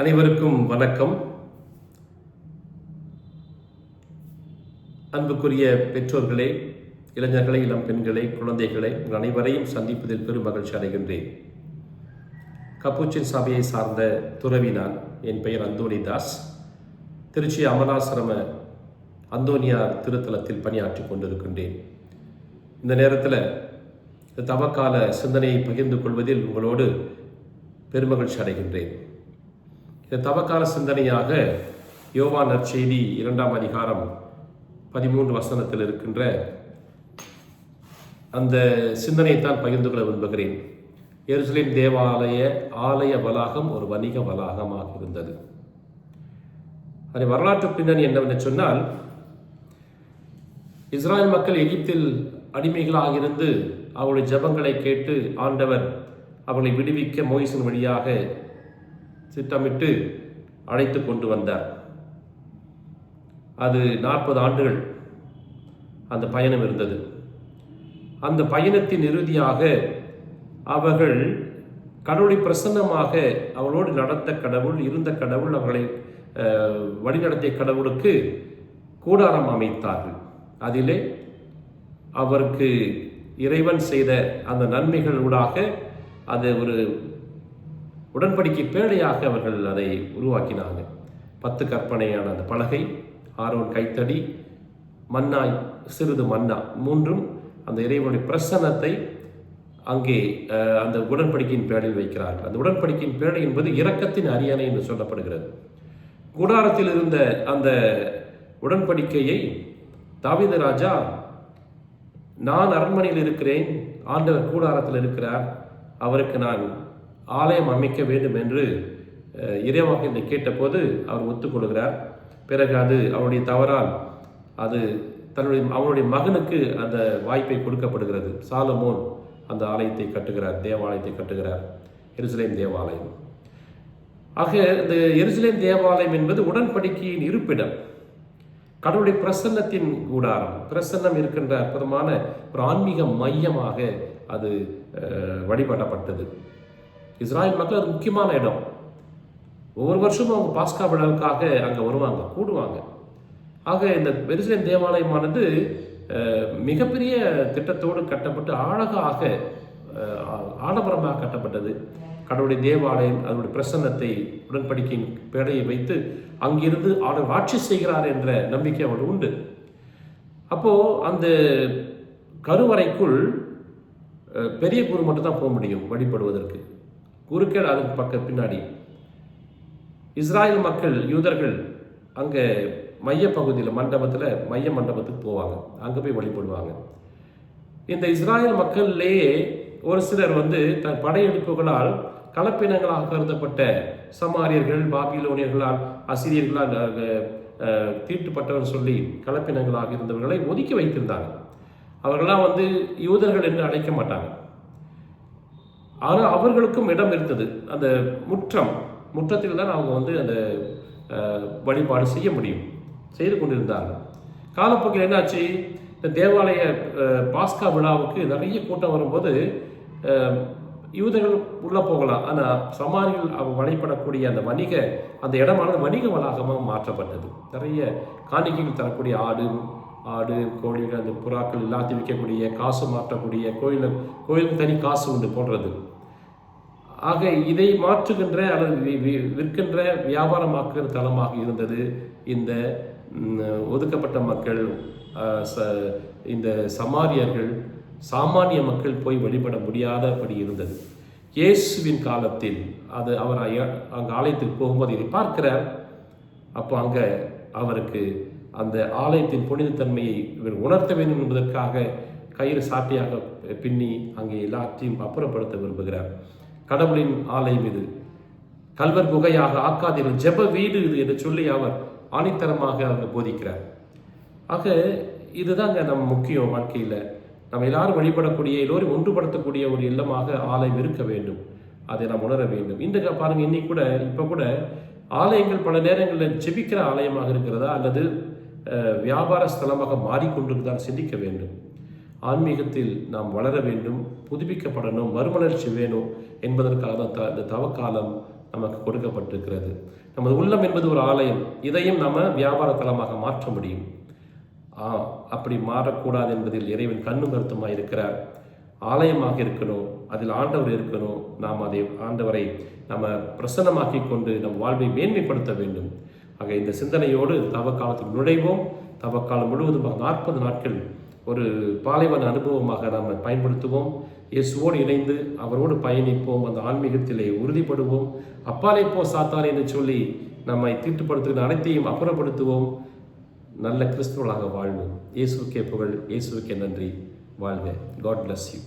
அனைவருக்கும் வணக்கம். அன்புக்குரிய பெற்றோர்களே இளைஞர்களை இளம் பெண்களை குழந்தைகளை உங்கள் அனைவரையும் சந்திப்பதில் பெரும் மகிழ்ச்சி அடைகின்றேன். கப்புச்சின் சபையை சார்ந்த துறவி நான் என் பெயர் அந்தோணிதாஸ் திருச்சி அமலாசிரம அந்தோனியார் திருத்தலத்தில் பணியாற்றி கொண்டிருக்கின்றேன். இந்த நேரத்தில் தவக்கால சிந்தனையை பகிர்ந்து கொள்வதில் உங்களோடு பெருமகிழ்ச்சி அடைகின்றேன். இந்த தவக்கால சிந்தனையாக யோவா நற்செய்தி இரண்டாம் அதிகாரம் பதிமூன்று வசனத்தில் இருக்கின்ற அந்த சிந்தனையைத்தான் பகிர்ந்து கொள்ள விரும்புகிறேன். எருசலேம் தேவாலய ஆலய வளாகம் ஒரு வணிக வளாகமாக இருந்தது. அது வரலாற்று பின்னணி என்னவென்று சொன்னால் இஸ்ராயல் மக்கள் எகிப்தில் அடிமைகளாக இருந்து அவருடைய ஜபங்களை கேட்டு ஆண்டவர் அவர்களை விடுவிக்க மோயிசின் வழியாக திட்டமிட்டு அழைத்து கொண்டு வந்தார். அது நாற்பது ஆண்டுகள் அந்த பயணம் இருந்தது. அந்த பயணத்தின் இறுதியாக அவர்கள் கடவுளை பிரசன்னமாக அவளோடு நடந்த கடவுள் இருந்த கடவுள் அவர்களை வழிநடத்திய கடவுளுக்கு கூடாரம் அமைத்தார்கள். அதிலே அவருக்கு இறைவன் செய்த அந்த நன்மைகளூடாக அது ஒரு உடன்படிக்கை பேழையாக அவர்கள் அதை உருவாக்கினாங்க பத்து கற்பனையான அந்த பலகை ஆரோன் கைத்தடி மன்னாய் சிறிது மன்னா மூன்றும் அந்த இறைவனுடைய பிரசன்னத்தை அங்கே அந்த உடன்படிக்கையின் பேடையில் வைக்கிறார்கள். அந்த உடன்படிக்கையின் பேடை என்பது இரக்கத்தின் அரியணை என்று சொல்லப்படுகிறது. கூடாரத்தில் இருந்த அந்த உடன்படிக்கையை தாவித ராஜா நான் அரண்மனையில் இருக்கிறேன் ஆண்டவர் கூடாரத்தில் இருக்கிறார் அவருக்கு நான் ஆலயம் அமைக்க வேண்டும் என்று அஹ், இறைவாக்கினை கேட்டபோது அவர் ஒத்துக்கொள்கிறார். பிறகு அது அவருடைய தவறால் அது தன்னுடைய அவனுடைய மகனுக்கு அந்த வாய்ப்பை கொடுக்கப்படுகிறது. சாலமோன் அந்த ஆலயத்தை கட்டுகிறார் தேவாலயத்தை கட்டுகிறார். எருசலேம் தேவாலயம். ஆக இந்த எருசலேம் தேவாலயம் என்பது உடன்படிக்கையின் இருப்பிடம். கடவுளுடைய பிரசன்னத்தின் கூடாரம். பிரசன்னம் இருக்கின்ற அற்புதமான ஒரு ஆன்மீக மையமாக அது வழிபடப்பட்டது. இஸ்ராயல் மக்கள் அது முக்கியமான இடம். ஒவ்வொரு வருஷமும் அவங்க பாஸ்கா விழாவுக்காக அங்கே வருவாங்க கூடுவாங்க. ஆக இந்த பெருசலேம் தேவாலயமானது மிகப்பெரிய திட்டத்தோடு கட்டப்பட்டு அழகாக ஆடம்பரமாக கட்டப்பட்டது. கடவுளுடைய தேவாலயம் அதனுடைய பிரசன்னத்தை உடன்படிக்கையின் பேடையை வைத்து அங்கிருந்து அவர் ஆட்சி செய்கிறார் என்ற நம்பிக்கை அவர் உண்டு. அப்போது அந்த கருவறைக்குள் பெரிய குரு மட்டும் தான் போக முடியும் வழிபடுவதற்கு. குருக்கள் அதுக்கு பக்க பின்னாடி. இஸ்ராயல் மக்கள் யூதர்கள் அங்கே மைய பகுதியில் மண்டபத்தில் மைய மண்டபத்துக்கு போவாங்க. அங்கே போய் வழிபடுவாங்க. இந்த இஸ்ராயல் மக்கள்லேயே ஒரு சிலர் வந்து தன் படையெடுப்புகளால் கலப்பினங்களாக கருதப்பட்ட சமாரியர்கள் பாபிலோனியர்களால் அசிரியர்களால் தீட்டுப்பட்டவர் சொல்லி கலப்பினங்களாக இருந்தவர்களை ஒதுக்கி வைத்திருந்தாங்க. அவர்களாம் வந்து யூதர்கள் என்று அழைக்க மாட்டாங்க. ஆனால் அவர்களுக்கும் இடம் இருந்தது. அந்த முற்றம் முற்றத்தில் தான் அவங்க வந்து அந்த வழிபாடு செய்ய முடியும். செய்து கொண்டிருந்தார்கள். காலப்போக்கில் என்னாச்சு? இந்த தேவாலய பாஸ்கா விழாவுக்கு நிறைய கூட்டம் வரும்போது யூதர்கள் உள்ளே போகலாம். ஆனால் சமாரியில் அவங்க வழிபடக்கூடிய அந்த வணிக அந்த இடமானது வணிக வளாகமாக மாற்றப்பட்டது. நிறைய காணிக்கைகள் தரக்கூடிய ஆடு ஆடு கோழிகள் அந்த புறாக்கள் எல்லாத்தையும் விற்கக்கூடிய காசு மாற்றக்கூடிய கோயிலில் கோயிலுக்கு தனி காசு உண்டு போடுறது. ஆக இதை மாற்றுகின்ற அல்லது விற்கின்ற வியாபாரமாக்குகிற தளமாக இருந்தது. இந்த ஒதுக்கப்பட்ட மக்கள் ச- இந்த சமாரியர்கள் சாமானிய மக்கள் போய் வழிபட முடியாதபடி இருந்தது. இயேசுவின் காலத்தில் அது அவர் அங்கே அங்க ஆலயத்துக்கு போகும்போது இதை பார்க்கிறார். அப்போ அங்கே அவருக்கு அந்த ஆலயத்தின் புனிதத்தன்மையை இவர் உணர்த்த வேண்டும் என்பதற்காக கயிறு சாட்டையாக பின்னி அங்கே எல்லாத்தையும் அப்புறப்படுத்த விரும்புகிறார். கடவுளின் ஆலயம் இது. கல்வர் குகையாக ஆக்காதீர்கள். ஜெப வீடு இது என்று சொல்லி அவர் ஆணித்தரமாக அவர் போதிக்கிறார். ஆக இதுதாங்க நம்ம முக்கியம் வாழ்க்கையில். நம்ம எல்லாரும் வழிபடக்கூடிய எல்லோரும் ஒன்றுபடுத்தக்கூடிய ஒரு இல்லமாக ஆலயம் இருக்க வேண்டும். அதை நாம் உணர வேண்டும். இன்றைக்கு பாருங்க இன்னைக்கு கூட இப்போ கூட ஆலயங்கள் பல நேரங்களில் ஜெபிக்கிற ஆலயமாக இருக்கிறதா? அல்லது வியாபார ஸ்தலமாக மாறிக்கொண்டிருந்தால் சிந்திக்க வேண்டும். ஆன்மீகத்தில் நாம் வளர வேண்டும் புதுப்பிக்கப்படணும் மறுமலர்ச்சி வேணும் என்பதற்காக தான் த இந்த தவக்காலம் நமக்கு கொடுக்கப்பட்டிருக்கிறது. நமது உள்ளம் என்பது ஒரு ஆலயம். இதையும் நம்ம வியாபார தலமாக மாற்ற முடியும். ஆ அப்படி மாறக்கூடாது என்பதில் இறைவன் கண்ணும் கருத்துமாக இருக்கிறார். ஆலயமாக இருக்கணும் அதில் ஆண்டவர் இருக்கணும். நாம் அதை ஆண்டவரை நம்ம பிரசன்னமாக்கி கொண்டு நம் வாழ்வை மேன்மைப்படுத்த வேண்டும். ஆக இந்த சிந்தனையோடு தவக்காலத்தில் நுழைவோம். தவக்காலம் முழுவதும் நாற்பது நாட்கள் ஒரு பாலைவன அனுபவமாக நாம் பயன்படுத்துவோம். இயேசுவோடு இணைந்து அவரோடு பயணிப்போம். அந்த ஆன்மீகத்திலே உறுதிப்படுவோம். அப்பாலே போ சாத்தானே என்று சொல்லி நம்மை தீட்டுப்படுத்துகிற அனைத்தையும் அப்புறப்படுத்துவோம். நல்ல கிறிஸ்துவளாக வாழ்வோம். இயேசுக்கே புகழ். இயேசுக்கே நன்றி. வாழ்க. God bless you